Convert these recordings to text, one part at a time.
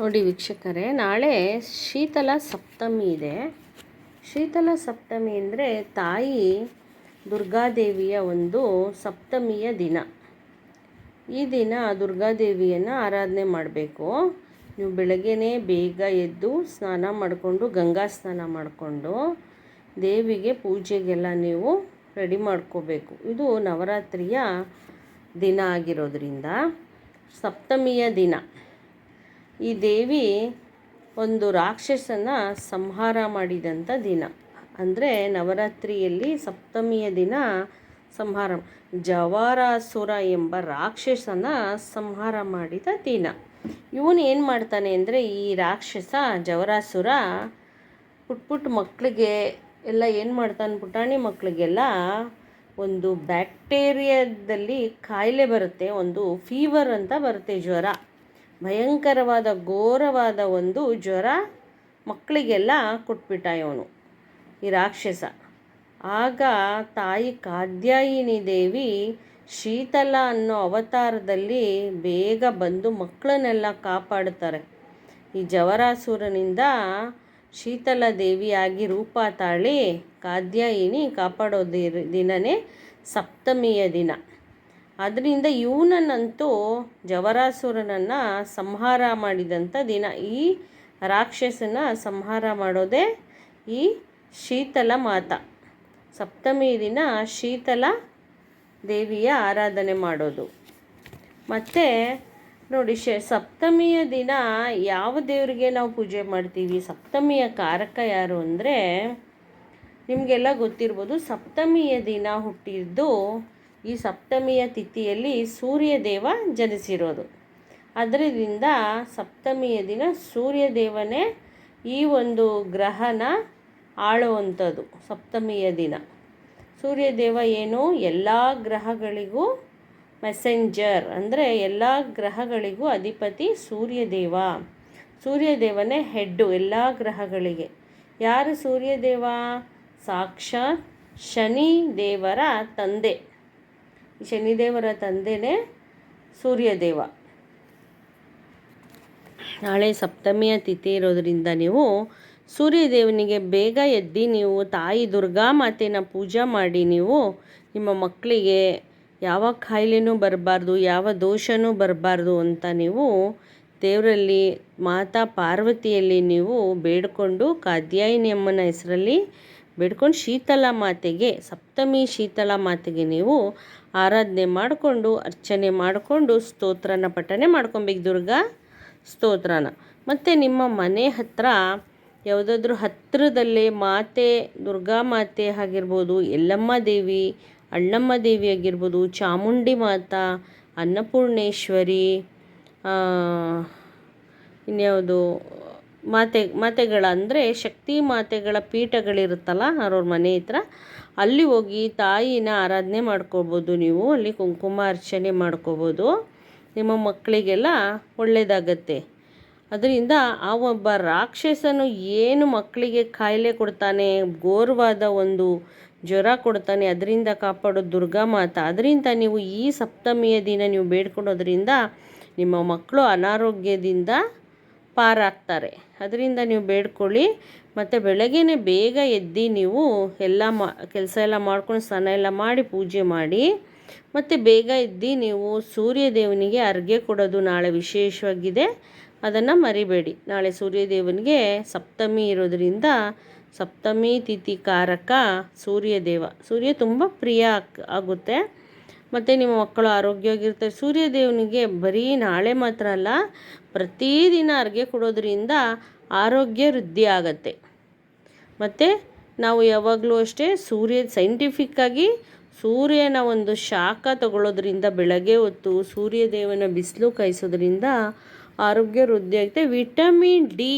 ನೋಡಿ ವೀಕ್ಷಕರೇ, ನಾಳೆ ಶೀತಲ ಸಪ್ತಮಿ ಇದೆ. ಶೀತಲ ಸಪ್ತಮಿ ಅಂದರೆ ತಾಯಿ ದುರ್ಗಾದೇವಿಯ ಒಂದು ಸಪ್ತಮಿಯ ದಿನ. ಈ ದಿನ ದುರ್ಗಾದೇವಿಯನ್ನು ಆರಾಧನೆ ಮಾಡಬೇಕು. ನೀವು ಬೆಳಗ್ಗೆನೇ ಬೇಗ ಎದ್ದು ಸ್ನಾನ ಮಾಡಿಕೊಂಡು, ಗಂಗಾ ಸ್ನಾನ ಮಾಡಿಕೊಂಡು ದೇವಿಗೆ ಪೂಜೆಗೆಲ್ಲ ನೀವು ರೆಡಿ ಮಾಡ್ಕೋಬೇಕು. ಇದು ನವರಾತ್ರಿಯ ದಿನ ಆಗಿರೋದ್ರಿಂದ ಸಪ್ತಮಿಯ ದಿನ. ಈ ದೇವಿ ಒಂದು ರಾಕ್ಷಸನ ಸಂಹಾರ ಮಾಡಿದಂಥ ದಿನ. ಅಂದರೆ ನವರಾತ್ರಿಯಲ್ಲಿ ಸಪ್ತಮಿಯ ದಿನ ಸಂಹಾರ, ಜವಾರಾಸುರ ಎಂಬ ರಾಕ್ಷಸನ ಸಂಹಾರ ಮಾಡಿದ ದಿನ. ಇವನು ಏನು ಮಾಡ್ತಾನೆ ಅಂದರೆ ಈ ರಾಕ್ಷಸ, ಜವರಾಸುರ ಪುಟ್ ಪುಟ್ಟ ಮಕ್ಕಳಿಗೆ ಎಲ್ಲ ಏನು ಮಾಡ್ತಾನೆ ಪುಟಾಣಿ ಮಕ್ಕಳಿಗೆಲ್ಲ ಒಂದು ಬ್ಯಾಕ್ಟೀರಿಯಾದಲ್ಲಿ ಕಾಯಿಲೆ ಬರುತ್ತೆ, ಒಂದು ಫೀವರ್ ಅಂತ ಬರುತ್ತೆ ಜ್ವರ. ಭಯಂಕರವಾದ, ಘೋರವಾದ ಒಂದು ಜ್ವರ ಮಕ್ಕಳಿಗೆಲ್ಲ ಕೊಟ್ಬಿಟ್ಟ ಇವನು ಈ ರಾಕ್ಷಸ. ಆಗ ತಾಯಿ ಕಾದ್ಯಾಯಿನಿ ದೇವಿ ಶೀತಲ ಅನ್ನೋ ಅವತಾರದಲ್ಲಿ ಬೇಗ ಬಂದು ಮಕ್ಕಳನ್ನೆಲ್ಲ ಕಾಪಾಡ್ತಾರೆ. ಈ ಜವರಾಸುರನಿಂದ ಶೀತಲ ದೇವಿಯಾಗಿ ರೂಪ ತಾಳಿ ಕಾದ್ಯಾಯಿನಿ ಕಾಪಾಡೋ ದಿನನೇ ಸಪ್ತಮಿಯ ದಿನ. ಅದರಿಂದ ಇವನನ್ನಂತೂ ಜವರಾಸುರನನ್ನು ಸಂಹಾರ ಮಾಡಿದಂಥ ದಿನ. ಈ ರಾಕ್ಷಸನ ಸಂಹಾರ ಮಾಡೋದೇ ಈ ಶೀತಲ ಮಾತ. ಸಪ್ತಮಿ ದಿನ ಶೀತಲ ದೇವಿಯ ಆರಾಧನೆ ಮಾಡೋದು. ಮತ್ತು ನೋಡಿ, ಶ, ಸಪ್ತಮಿಯ ದಿನ ಯಾವ ದೇವರಿಗೆ ನಾವು ಪೂಜೆ ಮಾಡ್ತೀವಿ? ಸಪ್ತಮಿಯ ಕಾರಕ ಯಾರು ಅಂದರೆ ನಿಮಗೆಲ್ಲ ಗೊತ್ತಿರ್ಬೋದು, ಸಪ್ತಮಿಯ ದಿನ ಹುಟ್ಟಿದ್ದು ಈ ಸಪ್ತಮಿಯ ತಿಥಿಯಲ್ಲಿ ಸೂರ್ಯದೇವ ಜನಿಸಿರೋದು. ಅದರಿಂದ ಸಪ್ತಮಿಯ ದಿನ ಸೂರ್ಯದೇವನೇ ಈ ಒಂದು ಗ್ರಹನ ಆಳುವಂಥದ್ದು, ಸಪ್ತಮಿಯ ದಿನ. ಸೂರ್ಯದೇವ ಏನು? ಎಲ್ಲ ಗ್ರಹಗಳಿಗೂ ಮೆಸೆಂಜರ್ ಅಂದರೆ ಎಲ್ಲ ಗ್ರಹಗಳಿಗೂ ಅಧಿಪತಿ ಸೂರ್ಯದೇವ. ಸೂರ್ಯದೇವನೇ ಹೆಡ್ಡು ಎಲ್ಲ ಗ್ರಹಗಳಿಗೆ. ಯಾರು ಸೂರ್ಯದೇವ? ಸಾಕ್ಷಾತ್ ಶನಿ ದೇವರ ತಂದೆ. ಶನಿದೇವರ ತಂದೆನೇ ಸೂರ್ಯದೇವ. ನಾಳೆ ಸಪ್ತಮಿಯ ತಿಥಿ ಇರೋದರಿಂದ ನೀವು ಸೂರ್ಯದೇವನಿಗೆ ಬೇಗ ಎದ್ದು ನೀವು ತಾಯಿ ದುರ್ಗಾ ಮಾತೆನ ಪೂಜೆ ಮಾಡಿ ನೀವು ನಿಮ್ಮ ಮಕ್ಕಳಿಗೆ ಯಾವ ಕಾಯಿಲೆನೂ ಬರಬಾರ್ದು, ಯಾವ ದೋಷನೂ ಬರಬಾರ್ದು ಅಂತ ನೀವು ದೇವರಲ್ಲಿ ಮಾತಾ ಪಾರ್ವತಿಯಲ್ಲಿ ನೀವು ಬೇಡಿಕೊಂಡು ಕಾದ್ಯಾಯಿನಿ ಅಮ್ಮನ ಹೆಸರಲ್ಲಿ ಬೇಡ್ಕೊಂಡು ಶೀತಲ ಮಾತೆಗೆ, ಸಪ್ತಮಿ ಶೀತಲ ಮಾತೆಗೆ ನೀವು ಆರಾಧನೆ ಮಾಡಿಕೊಂಡು, ಅರ್ಚನೆ ಮಾಡಿಕೊಂಡು, ಸ್ತೋತ್ರನ ಪಠನೆ ಮಾಡ್ಕೊಬೇಕು ದುರ್ಗಾ. ಸ್ತೋತ್ರನ. ಮತ್ತು ನಿಮ್ಮ ಮನೆ ಹತ್ರ ಯಾವುದಾದ್ರೂ ಹತ್ತಿರದಲ್ಲೇ ಮಾತೆ, ದುರ್ಗಾ ಮಾತೆ ಆಗಿರ್ಬೋದು ಎಲ್ಲಮ್ಮ ದೇವಿ, ಅಣ್ಣಮ್ಮ ದೇವಿ ಆಗಿರ್ಬೋದು, ಚಾಮುಂಡಿ ಮಾತಾ, ಅನ್ನಪೂರ್ಣೇಶ್ವರಿ ಇನ್ಯಾವುದು ಮಾತೆ, ಮಾತೆಗಳಂದರೆ ಶಕ್ತಿ ಮಾತೆಗಳ ಪೀಠಗಳಿರುತ್ತಲ್ಲ ಅವ್ರವ್ರ ಮನೆ ಹತ್ರ, ಅಲ್ಲಿ ಹೋಗಿ ತಾಯಿನ ಆರಾಧನೆ ಮಾಡ್ಕೋಬೋದು ನೀವು, ಅಲ್ಲಿ ಕುಂಕುಮ ಅರ್ಚನೆ ಮಾಡ್ಕೋಬೋದು. ನಿಮ್ಮ ಮಕ್ಕಳಿಗೆಲ್ಲ ಒಳ್ಳೆಯದಾಗತ್ತೆ ಅದರಿಂದ ಆ ಒಬ್ಬ ರಾಕ್ಷಸನು ಏನು ಮಕ್ಕಳಿಗೆ ಕಾಯಿಲೆ ಕೊಡ್ತಾನೆ, ಘೋರವಾದ ಒಂದು ಜ್ವರ ಕೊಡ್ತಾನೆ, ಅದರಿಂದ ಕಾಪಾಡೋ ದುರ್ಗಾ ಮಾತ. ಅದರಿಂದ ನೀವು ಈ ಸಪ್ತಮಿಯ ದಿನ ನೀವು ಬೇಡ್ಕೊಳೋದ್ರಿಂದ ನಿಮ್ಮ ಮಕ್ಕಳು ಅನಾರೋಗ್ಯದಿಂದ ಪಾರಾಗ್ತಾರೆ. ಅದರಿಂದ ನೀವು ಬೇಡ್ಕೊಳ್ಳಿ. ಮತ್ತು ಬೆಳಗ್ಗೆನೇ ಬೇಗ ಎದ್ದು ನೀವು ಎಲ್ಲ ಮಾ, ಕೆಲಸ ಎಲ್ಲ ಮಾಡ್ಕೊಂಡು ಸ್ನಾನ ಎಲ್ಲ ಮಾಡಿ ಪೂಜೆ ಮಾಡಿ. ಮತ್ತು ಬೇಗ ಎದ್ದು ನೀವು ಸೂರ್ಯ ದೇವನಿಗೆ ಅರ್ಗೆ ಕೊಡೋದು ನಾಳೆ ವಿಶೇಷವಾಗಿದೆ. ಅದನ್ನು ಮರಿಬೇಡಿ. ನಾಳೆ ಸೂರ್ಯದೇವನಿಗೆ ಸಪ್ತಮಿ ಇರೋದರಿಂದ ಸಪ್ತಮಿ ತಿಥಿ ಕಾರಕ ಸೂರ್ಯದೇವ. ಸೂರ್ಯ ತುಂಬ ಪ್ರಿಯ ಆಗುತ್ತೆ. ಮತ್ತು ನಿಮ್ಮ ಮಕ್ಕಳು ಆರೋಗ್ಯವಾಗಿರ್ತಾರೆ. ಸೂರ್ಯದೇವನಿಗೆ ಬರೀ ನಾಳೆ ಮಾತ್ರ ಅಲ್ಲ ಪ್ರತಿದಿನ ಅರ್ಗೆ ಕೊಡೋದ್ರಿಂದ ಆರೋಗ್ಯ ವೃದ್ಧಿ ಆಗತ್ತೆ. ಮತ್ತು ನಾವು ಯಾವಾಗಲೂ ಅಷ್ಟೇ ಸೂರ್ಯ ಸೈಂಟಿಫಿಕ್ಕಾಗಿ ಸೂರ್ಯನ ಒಂದು ಶಾಖ ತಗೊಳ್ಳೋದ್ರಿಂದ ಬೆಳಗ್ಗೆ ಹೊತ್ತು ಸೂರ್ಯದೇವನ ಬಿಸಿಲು ಕಾಯಿಸೋದ್ರಿಂದ ಆರೋಗ್ಯ ವೃದ್ಧಿ ಆಗುತ್ತೆ. ವಿಟಮಿನ್ ಡಿ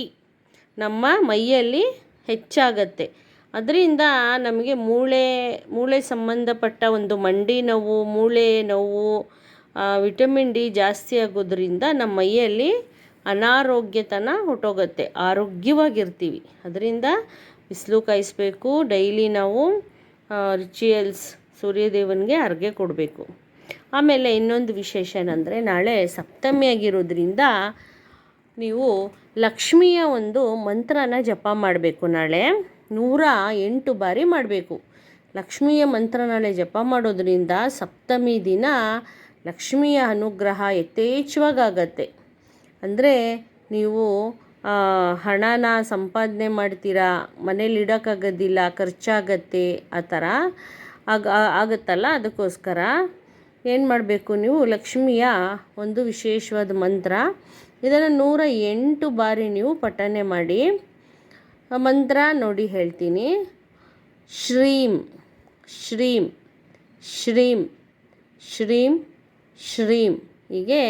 ನಮ್ಮ ಮೈಯಲ್ಲಿ ಹೆಚ್ಚಾಗತ್ತೆ. ಅದರಿಂದ ನಮಗೆ ಮೂಳೆ ಮೂಳೆ ಸಂಬಂಧಪಟ್ಟ ಒಂದು ಮಂಡಿ ನೋವು, ಮೂಳೆ ನೋವು ವಿಟಮಿನ್ ಡಿ ಜಾಸ್ತಿ ಆಗೋದ್ರಿಂದ ನಮ್ಮ ಮೈಯಲ್ಲಿ ಅನಾರೋಗ್ಯತನ ಹೊಟ್ಟೋಗುತ್ತೆ. ಆರೋಗ್ಯವಾಗಿರ್ತೀವಿ. ಅದರಿಂದ ಬಿಸಿಲು ಕಾಯಿಸ್ಬೇಕು. ಡೈಲಿ ನಾವು ರಿಚುಯಲ್ಸ್ ಸೂರ್ಯದೇವನಿಗೆ ಅರ್ಗೆ ಕೊಡಬೇಕು. ಆಮೇಲೆ ಇನ್ನೊಂದು ವಿಶೇಷ ಏನಂದರೆ ನಾಳೆ ಸಪ್ತಮಿ ಆಗಿರೋದ್ರಿಂದ ನೀವು ಲಕ್ಷ್ಮಿಯ ಒಂದು ಮಂತ್ರನ ಜಪ ಮಾಡಬೇಕು ನಾಳೆ. ನೂರ ಎಂಟು ಬಾರಿ ಮಾಡಬೇಕು. ಲಕ್ಷ್ಮಿಯ ಮಂತ್ರ ನಾಳೆ ಜಪ ಮಾಡೋದರಿಂದ ಸಪ್ತಮಿ ದಿನ ಲಕ್ಷ್ಮಿಯ ಅನುಗ್ರಹ ಯಥೇಚ್ಛವಾಗತ್ತೆ. ಅಂದರೆ ನೀವು ಹಣನ ಸಂಪಾದನೆ ಮಾಡ್ತೀರಾ, ಮನೇಲಿ ಇಡೋಕ್ಕಾಗೋದಿಲ್ಲ, ಖರ್ಚಾಗತ್ತೆ, ಆ ಥರ ಆಗ ಆಗುತ್ತಲ್ಲ ಅದಕ್ಕೋಸ್ಕರ ಏನು ಮಾಡಬೇಕು ನೀವು? ಲಕ್ಷ್ಮಿಯ ಒಂದು ವಿಶೇಷವಾದ ಮಂತ್ರ. ಇದನ್ನು ನೂರ ಎಂಟು ಬಾರಿ ನೀವು ಪಠನೆ ಮಾಡಿ ಮಂತ್ರ ನೋಡಿ ಹೇಳ್ತೀನಿ. ಶ್ರೀಂ ಶ್ರೀಂ ಶ್ರೀಂ ಶ್ರೀಂ ಶ್ರೀಂ. ಹೀಗೆ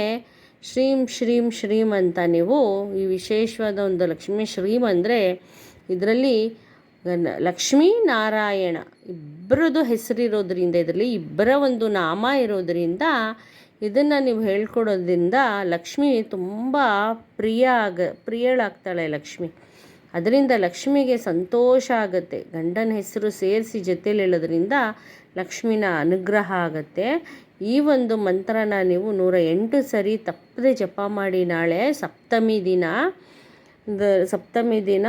ಶ್ರೀಂ ಶ್ರೀಂ ಶ್ರೀಂ ಅಂತ ನೀವು ಈ ವಿಶೇಷವಾದ ಒಂದು ಲಕ್ಷ್ಮೀ ಶ್ರೀಂ ಅಂದರೆ ಇದರಲ್ಲಿ ಲಕ್ಷ್ಮೀ ನಾರಾಯಣ ಇಬ್ಬರದು ಹೆಸರಿರೋದ್ರಿಂದ, ಇದರಲ್ಲಿ ಇಬ್ಬರ ಒಂದು ನಾಮ ಇರೋದರಿಂದ ಇದನ್ನು ನೀವು ಹೇಳ್ಕೊಡೋದ್ರಿಂದ ಲಕ್ಷ್ಮಿ ತುಂಬ ಪ್ರಿಯ ಆಗ ಪ್ರಿಯಳಾಗ್ತಾಳೆ ಲಕ್ಷ್ಮಿ. ಅದರಿಂದ ಲಕ್ಷ್ಮಿಗೆ ಸಂತೋಷ ಆಗುತ್ತೆ. ಗಂಡನ ಹೆಸರು ಸೇರಿಸಿ ಜೊತೇಲಿ ಹೇಳೋದ್ರಿಂದ ಲಕ್ಷ್ಮಿನ ಅನುಗ್ರಹ ಆಗುತ್ತೆ. ಈ ಒಂದು ಮಂತ್ರನ ನೀವು ನೂರ ಎಂಟು ಸರಿ ತಪ್ಪದೆ ಜಪ ಮಾಡಿ ನಾಳೆ ಸಪ್ತಮಿ ದಿನ. ಸಪ್ತಮಿ ದಿನ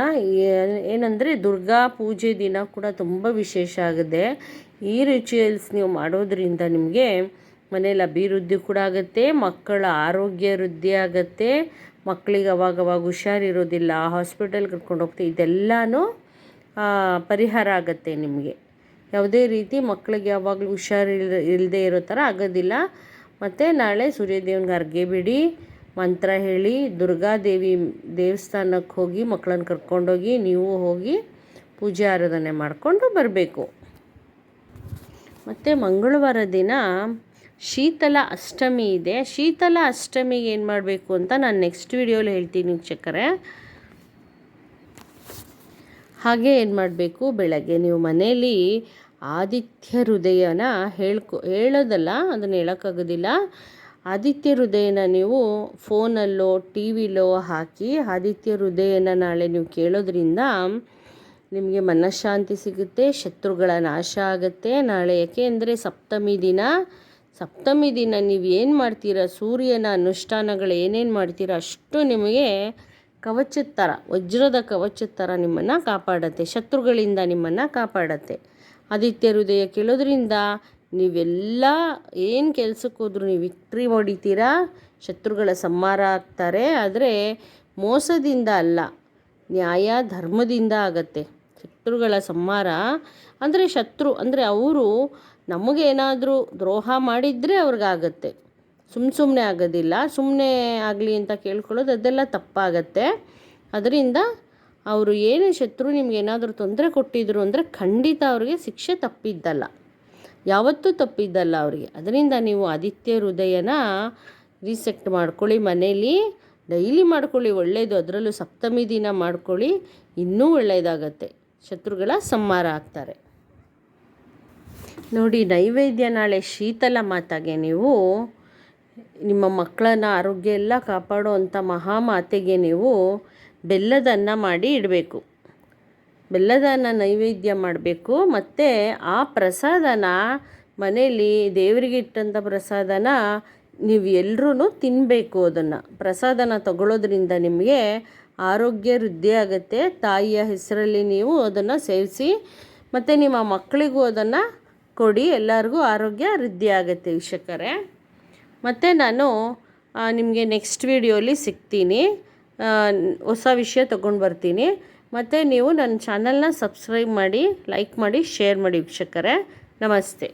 ಏನಂದರೆ ದುರ್ಗಾ ಪೂಜೆ ದಿನ ಕೂಡ ತುಂಬ ವಿಶೇಷ ಆಗಿದೆ ಈ ರಿಚುಯಲ್ಸ್ ನೀವು ಮಾಡೋದ್ರಿಂದ ನಿಮಗೆ ಮನೇಲಿ ಅಭಿವೃದ್ಧಿ ಕೂಡ ಆಗುತ್ತೆ, ಮಕ್ಕಳ ಆರೋಗ್ಯ ವೃದ್ಧಿ ಆಗುತ್ತೆ, ಮಕ್ಕಳಿಗೆ ಅವಾಗವಾಗ ಹುಷಾರಿರೋದಿಲ್ಲ, ಹಾಸ್ಪಿಟಲ್ ಕರ್ಕೊಂಡು ಹೋಗ್ತೀವಿ ಇದೆಲ್ಲನೂ ಪರಿಹಾರ ಆಗುತ್ತೆ ನಿಮಗೆ. ಯಾವುದೇ ರೀತಿ ಮಕ್ಕಳಿಗೆ ಯಾವಾಗಲೂ ಹುಷಾರಿಲ್ ಇಲ್ಲದೆ ಇರೋ ಥರ ಆಗೋದಿಲ್ಲ. ಮತ್ತು ನಾಳೆ ಸೂರ್ಯದೇವನಿಗೆ ಅರ್ಗೆ ಬಿಡಿ, ಮಂತ್ರ ಹೇಳಿ ದುರ್ಗಾದೇವಿ ದೇವಸ್ಥಾನಕ್ಕೆ ಹೋಗಿ ಮಕ್ಕಳನ್ನ ಕರ್ಕೊಂಡೋಗಿ ನೀವು ಹೋಗಿ ಪೂಜೆ ಆರಾಧನೆ ಮಾಡಿಕೊಂಡು ಬರಬೇಕು. ಮತ್ತು ಮಂಗಳವಾರ ದಿನ ಶೀತಲ ಅಷ್ಟಮಿ ಇದೆ. ಶೀತಲ ಅಷ್ಟಮಿಗೆ ಏನು ಮಾಡಬೇಕು ಅಂತ ನಾನು ನೆಕ್ಸ್ಟ್ ವಿಡಿಯೋಲಿ ಹೇಳ್ತೀನಿ ವೀಕ್ಷಕರೇ. ಹಾಗೆ ಏನು ಮಾಡಬೇಕು? ಬೆಳಗ್ಗೆ ನೀವು ಮನೇಲಿ ಆದಿತ್ಯ ಹೃದಯನ ಹೇಳ್ಕೊ ಹೇಳೋದಲ್ಲ, ಅದನ್ನು ಹೇಳೋಕ್ಕಾಗೋದಿಲ್ಲ. ಆದಿತ್ಯ ಹೃದಯನ ನೀವು ಫೋನಲ್ಲೋ, ಟಿ ವಿಲೋ ಹಾಕಿ ಆದಿತ್ಯ ಹೃದಯನ ನಾಳೆ ನೀವು ಕೇಳೋದ್ರಿಂದ ನಿಮಗೆ ಮನಃಶಾಂತಿ ಸಿಗುತ್ತೆ, ಶತ್ರುಗಳ ನಾಶ ಆಗುತ್ತೆ. ನಾಳೆ ಯಾಕೆ ಸಪ್ತಮಿ ದಿನ. ಸಪ್ತಮಿ ದಿನ ನೀವು ಏನು ಮಾಡ್ತೀರ? ಸೂರ್ಯನ ಅನುಷ್ಠಾನಗಳು ಏನೇನು ಮಾಡ್ತೀರ? ಅಷ್ಟು ನಿಮಗೆ ಕವಚದ ಥರ ವಜ್ರದ ಕವಚದ ಥರ ನಿಮ್ಮನ್ನು ಕಾಪಾಡತ್ತೆ. ಶತ್ರುಗಳಿಂದ ನಿಮ್ಮನ್ನು ಕಾಪಾಡತ್ತೆ. ಆದಿತ್ಯ ಹೃದಯ ಕೇಳೋದ್ರಿಂದ ನೀವೆಲ್ಲ ಏನು ಕೆಲ್ಸಕ್ಕೆ ಹೋದ್ರೂ ನೀವು ವಿಕ್ಟ್ರಿ ಹೊಡಿತೀರಾ? ಶತ್ರುಗಳ ಸಂಹಾರ ಆಗ್ತಾರೆ. ಆದರೆ ಮೋಸದಿಂದ ಅಲ್ಲ, ನ್ಯಾಯ ಧರ್ಮದಿಂದ ಆಗತ್ತೆ. ಶತ್ರುಗಳ ಸಂಹಾರ ಅಂದರೆ ಶತ್ರು ಅಂದರೆ ಅವರು ನಮಗೇನಾದರೂ ದ್ರೋಹ ಮಾಡಿದರೆ ಅವ್ರಿಗಾಗತ್ತೆ. ಸುಮ್ಮ ಸುಮ್ಮನೆ ಆಗೋದಿಲ್ಲ. ಸುಮ್ಮನೆ ಆಗಲಿ ಅಂತ ಕೇಳ್ಕೊಳ್ಳೋದು ಅದೆಲ್ಲ ತಪ್ಪಾಗತ್ತೆ. ಅದರಿಂದ ಅವರು ಏನೇ ಶತ್ರು ನಿಮ್ಗೆ ಏನಾದರೂ ತೊಂದರೆ ಕೊಟ್ಟಿದ್ರು ಅಂದರೆ ಖಂಡಿತ ಅವ್ರಿಗೆ ಶಿಕ್ಷೆ ತಪ್ಪಿದ್ದಲ್ಲ. ಯಾವತ್ತೂ ತಪ್ಪಿದ್ದಲ್ಲ ಅವರಿಗೆ. ಅದರಿಂದ ನೀವು ಆದಿತ್ಯ ಹೃದಯನ ರೀಸೆಕ್ಟ್ ಮಾಡ್ಕೊಳ್ಳಿ ಮನೇಲಿ. ಡೈಲಿ ಮಾಡ್ಕೊಳ್ಳಿ. ಒಳ್ಳೆಯದು ಅದರಲ್ಲೂ ಸಪ್ತಮಿ ದಿನ ಮಾಡ್ಕೊಳ್ಳಿ. ಇನ್ನೂ ಒಳ್ಳೆಯದಾಗತ್ತೆ ಶತ್ರುಗಳ ಸಂಹಾರ ಆಗ್ತಾರೆ. ನೋಡಿ, ನೈವೇದ್ಯ ನಾಳೆ ಶೀತಲ ಮಾತಾಗೆ ನೀವು. ನಿಮ್ಮ ಮಕ್ಕಳನ್ನ ಆರೋಗ್ಯ ಎಲ್ಲ ಕಾಪಾಡೋ ಅಂಥ ಮಹಾಮಾತೆಗೆ ನೀವು ಬೆಲ್ಲದನ್ನ ಮಾಡಿ ಇಡಬೇಕು. ಬೆಲ್ಲದನ್ನು ನೈವೇದ್ಯ ಮಾಡಬೇಕು. ಮತ್ತು ಆ ಪ್ರಸಾದನ ಮನೆಯಲ್ಲಿ ದೇವರಿಗೆ ಇಟ್ಟಂಥ ಪ್ರಸಾದನ ನೀವು ಎಲ್ಲರೂ ತಿನ್ನಬೇಕು ಅದನ್ನು. ಪ್ರಸಾದನ ತಗೊಳ್ಳೋದ್ರಿಂದ ನಿಮಗೆ ಆರೋಗ್ಯ ವೃದ್ಧಿ ಆಗುತ್ತೆ. ತಾಯಿಯ ಹೆಸರಲ್ಲಿ ನೀವು ಅದನ್ನು ಸೇವಿಸಿ, ಮತ್ತು ನಿಮ್ಮ ಮಕ್ಕಳಿಗೂ ಅದನ್ನು ಕೊಡಿ, ಎಲ್ಲರಿಗೂ ಆರೋಗ್ಯ ವೃದ್ಧಿ ಆಗುತ್ತೆ ವೀಕ್ಷಕರೇ. ಮತ್ತು ನಾನು ನಿಮಗೆ ನೆಕ್ಸ್ಟ್ ವೀಡಿಯೋಲಿ ಸಿಗ್ತೀನಿ. ಹೊಸ ವಿಷಯ ತೊಗೊಂಡು ಬರ್ತೀನಿ. ಮತ್ತು ನೀವು ನನ್ನ ಚಾನಲ್ನ ಸಬ್ಸ್ಕ್ರೈಬ್ ಮಾಡಿ ಲೈಕ್ ಮಾಡಿ ಶೇರ್ ಮಾಡಿ ವೀಕ್ಷಕರೇ. ನಮಸ್ತೆ.